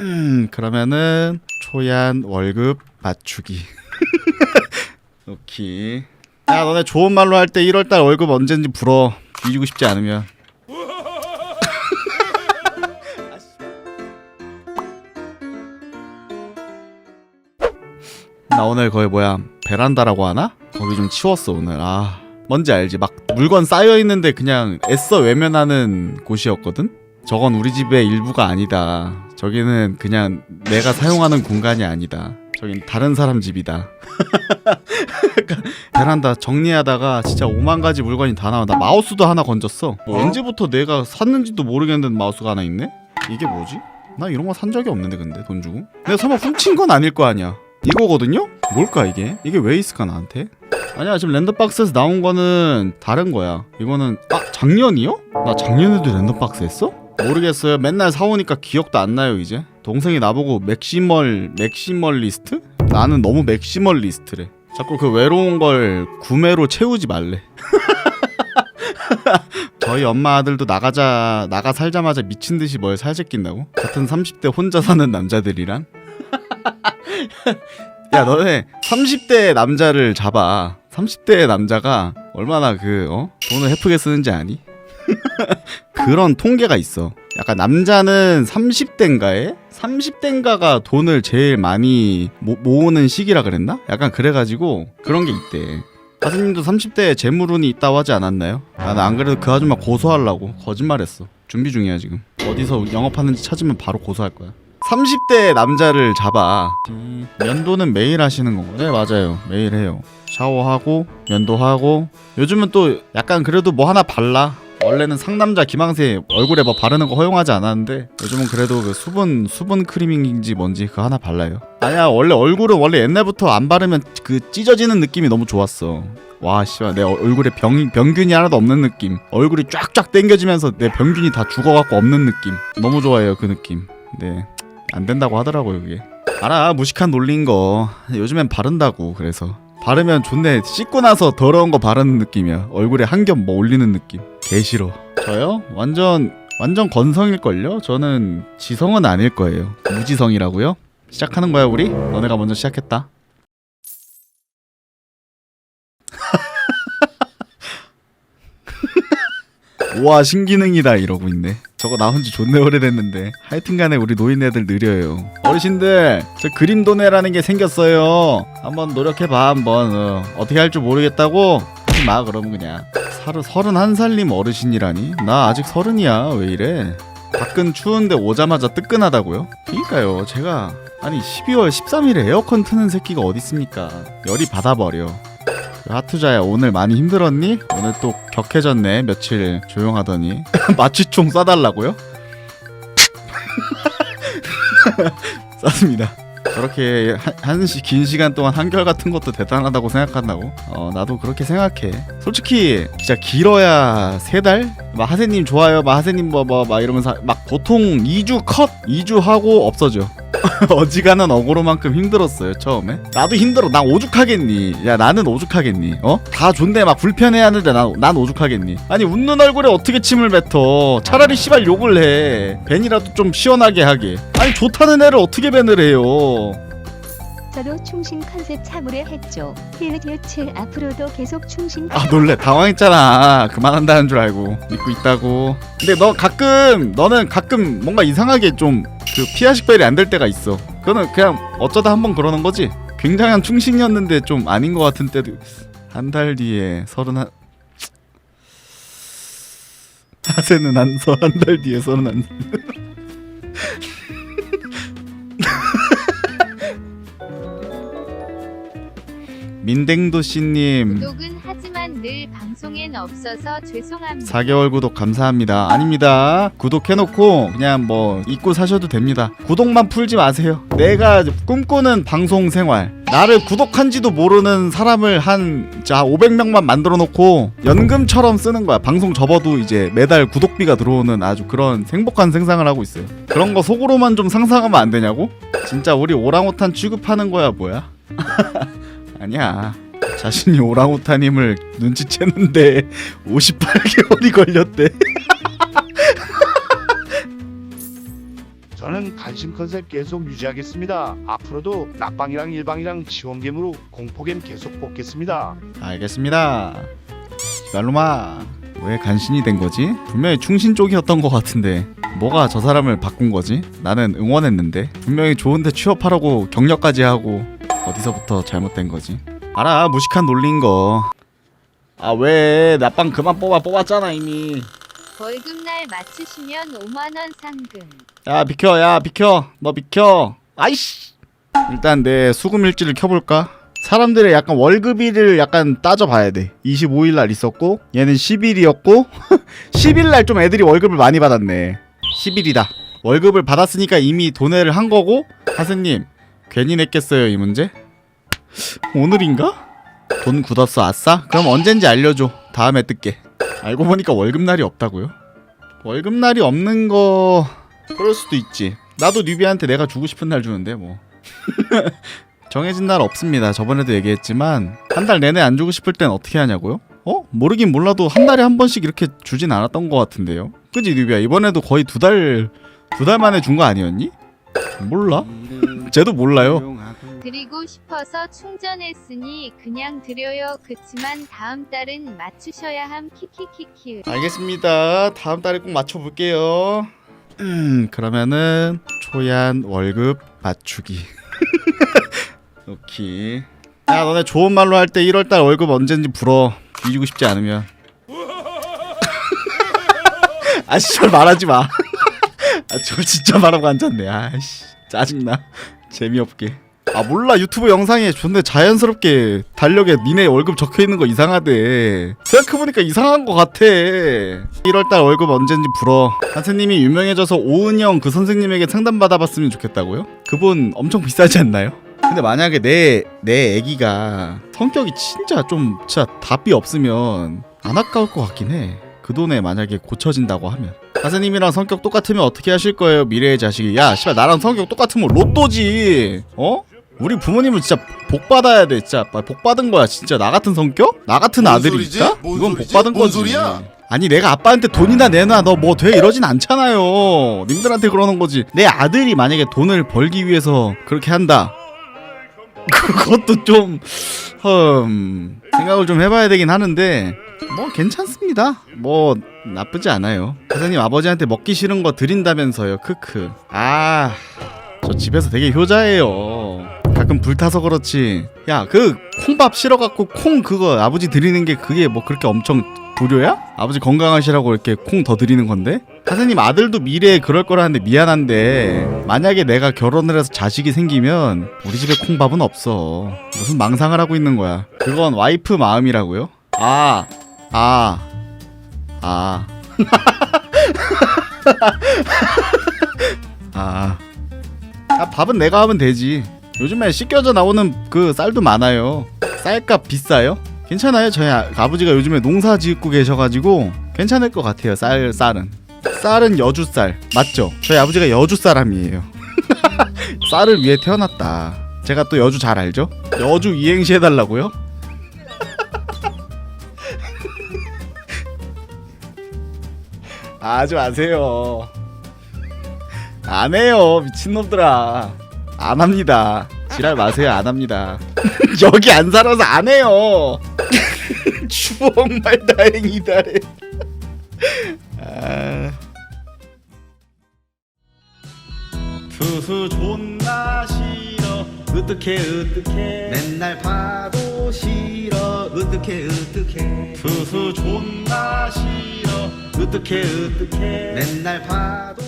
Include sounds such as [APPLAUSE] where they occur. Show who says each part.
Speaker 1: 음, 그러면은 초얀 월급 맞추기. [LAUGHS] 오케이. 야 너네 좋은 말로 할 때 1월달 월급 언제인지 불어. 뒤지고 싶지 않으면. [LAUGHS] 나 오늘 거기 뭐야 베란다라고 하나? 거기 좀 치웠어 오늘. 아 뭔지 알지? 막 물건 쌓여 있는데 그냥 애써 외면하는 곳이었거든. 저건 우리 집의 일부가 아니다. 저기는 그냥 내가 사용하는 공간이 아니다. 저긴 다른 사람 집이다. [LAUGHS] 베란다 정리하다가 진짜 5만 가지 물건이 다 나와. 나 마우스도 하나 건졌어. 뭐 언제부터 내가 샀는지도 모르겠는 마우스가 하나 있네? 이게 뭐지? 나 이런 거 산 적이 없는데 근데 돈 주고? 내가 설마 훔친 건 아닐 거 아니야? 이거거든요? 뭘까 이게? 이게 왜 있을까 나한테? 아니야 지금 랜덤박스에서 나온 거는 다른 거야 이거는 아 작년이요? 나 작년에도 랜덤박스 했어? 모르겠어요 맨날 사오니까 기억도 안 나요 이제 동생이 나보고 맥시멀 맥시멀리스트? 나는 너무 맥시멀리스트래 자꾸 그 외로운 걸 구매로 채우지 말래 [LAUGHS] 저희 엄마 아들도 나가자 나가 살자마자 미친 듯이 뭘 살제낀다고? 같은 30대 혼자 사는 남자들이랑 [LAUGHS] 야 너네 30대 남자를 잡아 30대 남자가 얼마나 그 어? 돈을 헤프게 쓰는지 아니? [LAUGHS] 그런 통계가 있어. 약간 남자는 30대인가에? 30대인가가 돈을 제일 많이 모, 모으는 시기라 그랬나? 약간 그래가지고 그런 게 있대. 가수님도 30대에 재물운이 있다고 하지 않았나요? 나는 안 그래도 그 아줌마 고소하려고 거짓말했어. 준비 중이야 지금. 어디서 영업하는지 찾으면 바로 고소할 거야. 30대 남자를 잡아. 면도는 매일 하시는 거고 네 맞아요. 매일 해요. 샤워하고 면도하고. 요즘은 또 약간 그래도 뭐 하나 발라 원래는 상남자 김항세 얼굴에 뭐 바르는 거 허용하지 않았는데 요즘은 그래도 그 수분 수분 크림인지 뭔지 그거 하나 발라요. 아니야 원래 얼굴은 원래 옛날부터 안 바르면 그 찢어지는 느낌이 너무 좋았어. 와 씨발 내 얼- 얼굴에 병, 병균이 하나도 없는 느낌. 얼굴이 쫙쫙 당겨지면서 내 병균이 다 죽어갖고 없는 느낌. 너무 좋아해요 그 느낌. 네. 안 된다고 하더라고요 그게. 알아 무식한 논리인 거. 요즘엔 바른다고 그래서. 바르면 좋네. 씻고 나서 더러운 거 바르는 느낌이야. 얼굴에 한 겹 뭐 올리는 느낌 개 싫어 저요? 완전 완전 건성일 걸요? 저는 지성은 아닐 거예요. 무지성이라고요? 시작하는 거야 우리? 너네가 먼저 시작했다. [LAUGHS] 우와 신기능이다 이러고 있네. 저거 나온 지 존내 오래됐는데. 하여튼간에 우리 노인네들 느려요. 어르신들 저 그림 도네라는 게 생겼어요. 한번 노력해봐 한번. 어, 어떻게 할 줄 모르겠다고 하지 마 그러면 그냥. 서른 서른한 살님 어르신이라니? 나 아직 서른이야. 왜 이래? 밖은 추운데 오자마자 뜨끈하다고요? 그니까요. 제가 아니 12월 13일에 에어컨 트는 새끼가 어딨습니까? 열이 받아버려. 하투자야 오늘 많이 힘들었니? 오늘 또 격해졌네 며칠 조용하더니. [LAUGHS] 마취총 쏴달라고요? [LAUGHS] 쐈습니다 저렇게 한긴 시간 동안 한결 같은 것도 대단하다고 생각한다고? 어 나도 그렇게 생각해 솔직히 진짜 길어야 세 달? 막 하세님 좋아요 막 하세님 뭐뭐막 이러면서 막 보통 2주 컷 2주 하고 없어져 [LAUGHS] 어지간한 어그로만큼 힘들었어요 처음에. 나도 힘들어. 난 오죽하겠니? 야 나는 오죽하겠니? 어? 다 존대 막 불편해하는데 난, 난 오죽하겠니? 아니 웃는 얼굴에 어떻게 침을 뱉어? 차라리 씨발 욕을 해. 벤이라도 좀 시원하게 하게. 아니 좋다는 애를 어떻게 벤을 해요?
Speaker 2: 저도 충신 컨셉 참으려 했죠. 힐리디오츠 앞으로도 계속 충신
Speaker 1: 아 놀래. 당황했잖아. 그만한다는 줄 알고. 믿고 있다고. 근데 너 가끔 너는 가끔 뭔가 이상하게 좀 그 피아 식별이 안 될 때가 있어. 그거는 그냥 어쩌다 한 번 그러는 거지. 굉장한 충신이었는데 좀 아닌 것 같은 때도 한 달 뒤에 서른 한 하세는 한서한 달 뒤에 서른 한 [LAUGHS] 민댕도 씨님.
Speaker 3: 구독은 늘 방송엔 없어서 죄송합니다.
Speaker 1: 4개월 구독 감사합니다. 아닙니다. 구독해놓고 그냥 뭐 잊고 사셔도 됩니다. 구독만 풀지 마세요. 내가 꿈꾸는 방송 생활. 나를 구독한지도 모르는 사람을 한 자 500명만 만들어 놓고 연금처럼 쓰는 거야. 방송 접어도 이제 매달 구독비가 들어오는 아주 그런 행복한 생상을 하고 있어요. 그런 거 속으로만 좀 상상하면 안 되냐고? 진짜 우리 오랑우탄 취급하는 거야 뭐야? [LAUGHS] 아니야. 자신이 오랑우탄임을 눈치채는데 [LAUGHS] 58개월이 걸렸대. [LAUGHS]
Speaker 4: 저는 관심 컨셉 계속 유지하겠습니다. 앞으로도 낙방이랑 일방이랑 지원겜으로 공포겜 계속 뽑겠습니다.
Speaker 1: 알겠습니다. 말로마 왜 간신이 된 거지? 분명히 충신 쪽이었던 것 같은데 뭐가 저 사람을 바꾼 거지? 나는 응원했는데 분명히 좋은데 취업하라고 격려까지 하고 어디서부터 잘못된 거지? 알아 무식한 놀린 거. 아 왜? 나 빵 그만 뽑아 뽑았잖아 이미.
Speaker 3: 월급날 맞추시면 5만원 상금.
Speaker 1: 야 비켜 야 비켜. 너 비켜. 아이씨. 일단 내 수금 일지를 켜볼까? 사람들의 약간 월급일을 약간 따져봐야 돼. 25일 날 있었고 얘는 10일이었고 10일 [LAUGHS] 날 좀 애들이 월급을 많이 받았네. 10일이다. 월급을 받았으니까 이미 도내를 한 거고 하스님 괜히 냈겠어요 이 문제 오늘인가 돈 굳었어 아싸 그럼 언젠지 알려줘 다음에 뜰게 알고 보니까 월급날이 없다고요 월급날이 없는 거 그럴 수도 있지. 나도 뉴비한테 내가 주고 싶은 날 주는데 뭐. [LAUGHS] 정해진 날 없습니다. 저번에도 얘기했지만 한 달 내내 안 주고 싶을 땐 어떻게 하냐고요? 어? 모르긴 몰라도 한 달에 한 번씩 이렇게 주진 않았던 것 같은데요. 그지 뉴비야 이번에도 거의 두 달 두 달 만에 준 거 아니었니? 몰라. 쟤도 몰라요.
Speaker 3: 드리고 싶어서 충전했으니 그냥 드려요. 그치만 다음 달은 맞추셔야 함 키키키키.
Speaker 1: 알겠습니다. 다음 달에 꼭 맞춰볼게요. 음, 그러면은 초얀 월급 맞추기. [LAUGHS] 오케이. 야, 너네 좋은 말로 할 때 1월달 월급 언제인지 불어. 뒤지고 싶지 않으면. [LAUGHS] 아씨, 절 말하지 마. [LAUGHS] 아, 저 진짜 말하고 앉았네. 아씨, 짜증나. 재미없게. 아 몰라. 유튜브 영상에 존나 자연스럽게 달력에 니네 월급 적혀 있는 거 이상하대. 생각해보니까 이상한 거 같아. 1월달 월급 언젠지 불어. 선생님이 유명해져서 오은영 그 선생님에게 상담 받아봤으면 좋겠다고요? 그분 엄청 비싸지 않나요? 근데 만약에 내 내 애기가 성격이 진짜 좀 진짜 답이 없으면 안 아까울 것 같긴 해 그 돈에 만약에 고쳐진다고 하면. 가사님이랑 성격 똑같으면 어떻게 하실 거예요? 미래의 자식이. 야 씨발 나랑 성격 똑같으면 로또지. 어? 우리 부모님은 진짜 복 받아야 돼 진짜. 복 받은 거야 진짜. 나 같은 성격? 나 같은
Speaker 5: 뭔
Speaker 1: 아들이
Speaker 5: 소리지? 뭔
Speaker 1: 이건 복
Speaker 5: 소리지?
Speaker 1: 받은
Speaker 5: 뭔
Speaker 1: 거지.
Speaker 5: 소리야?
Speaker 1: 아니 내가 아빠한테 돈이나 내놔. 너 뭐 돼? 이러진 않잖아요. 님들한테 그러는 거지. 내 아들이 만약에 돈을 벌기 위해서 그렇게 한다. [LAUGHS] 그것도 좀 흠, 생각을 좀 해봐야 되긴 하는데 뭐 괜찮습니다. 뭐 나쁘지 않아요. 사장님 아버지한테 먹기 싫은 거 드린다면서요. 크크. 아 저 집에서 되게 효자예요 가끔 불타서 그렇지 야 그 콩밥 싫어갖고 콩 그거 아버지 드리는 게 그게 뭐 그렇게 엄청 불효야? 아버지 건강하시라고 이렇게 콩 더 드리는 건데? 사장님 아들도 미래에 그럴 거라는데 미안한데 만약에 내가 결혼을 해서 자식이 생기면 우리 집에 콩밥은 없어 무슨 망상을 하고 있는 거야 그건 와이프 마음이라고요? 아 아, 아. [LAUGHS] 아. 아, 밥은 내가 하면 되지. 요즘에 씻겨져 나오는 그 쌀도 많아요. 쌀값 비싸요? 괜찮아요. 저희 아, 아버지가 요즘에 농사 짓고 계셔가지고 괜찮을 것 같아요. 쌀 쌀은 쌀은 여주 쌀 맞죠? 저희 아버지가 여주 사람이에요. [LAUGHS] 쌀을 위해 태어났다. 제가 또 여주 잘 알죠? 여주 이행시 해달라고요? [LAUGHS] 아, 하지 마세요. 안 해요, 미친놈들아. 안 합니다. 지랄 마세요, 안 합니다. [LAUGHS] 여기 안 살아서 안 해요. [LAUGHS] 추억말 다행이다래. 아. 투수 존나 싫어. 어떡해, 어떡해.
Speaker 5: 맨날 봐도 싫어 어떡해 어떡해
Speaker 1: 투수 존나 싫어. 어떡해, 어떡해.
Speaker 5: 맨날 봐도